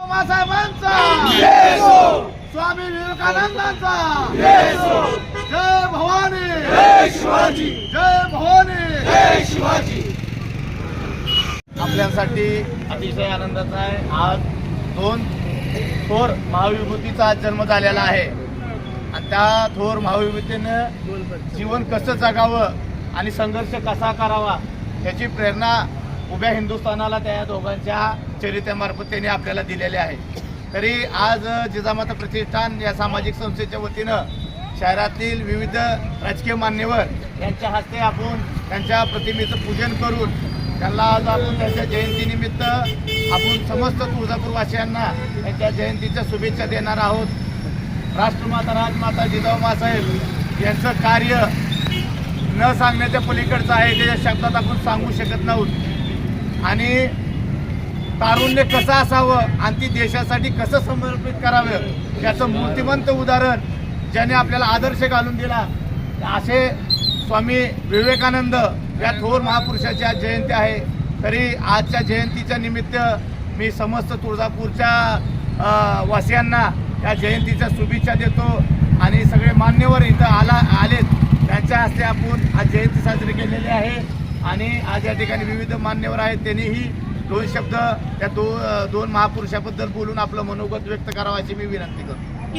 बाबासाहेबांचा. स्वामी विवेकानंदांचा. जय भवानी. शिवाजी जय भवानी. शिवाजी आपल्यासाठी अतिशय आनंदाचा आहे. आज दोन थोर महाविभूतीचा आज जन्म झालेला आहे. आणि त्या थोर महाविभूतीनं जीवन कसं जगावं आणि संघर्ष कसा करावा याची प्रेरणा उभ्या हिंदुस्थानाला त्या दोघांच्या चरित्यामार्फत त्यांनी आपल्याला दिलेले आहे. तरी आज जिजामाता प्रतिष्ठान या सामाजिक संस्थेच्या वतीनं शहरातील विविध राजकीय मान्यवर यांच्या हस्ते आपण त्यांच्या प्रतिमेचं पूजन करून त्यांना आज आपण त्यांच्या जयंतीनिमित्त आपण समस्त तुळजापूरवासियांना त्यांच्या जयंतीच्या शुभेच्छा देणार आहोत. राष्ट्रमाता राजमाता जिजाऊमा साहेब यांचं कार्य न सांगण्याच्या पलीकडचं आहे त्याच्या शब्दात आपण सांगू शकत नव्हत आणि तारुण्य कसं असावं आणि ती देशासाठी कसं समर्पित करावं याचं मूर्तिमंत उदाहरण ज्याने आपल्याला आदर्श घालून दिला असे स्वामी विवेकानंद या थोर महापुरुषाची आज जयंती आहे. तरी आजच्या जयंतीच्या निमित्त मी समस्त तुळजापूरच्या वासियांना या जयंतीच्या शुभेच्छा देतो आणि सगळे मान्यवर इथं आला आलेत. त्यांच्या हस्ते आपण आज जयंती साजरी केलेली आहे. आणि आज या ठिकाणी विविध मान्यवर आहेत. त्यांनीही दोन शब्द त्या दो दोन महापुरुषाबद्दल बोलून आपलं मनोगत व्यक्त करावं अशी मी विनंती करतो.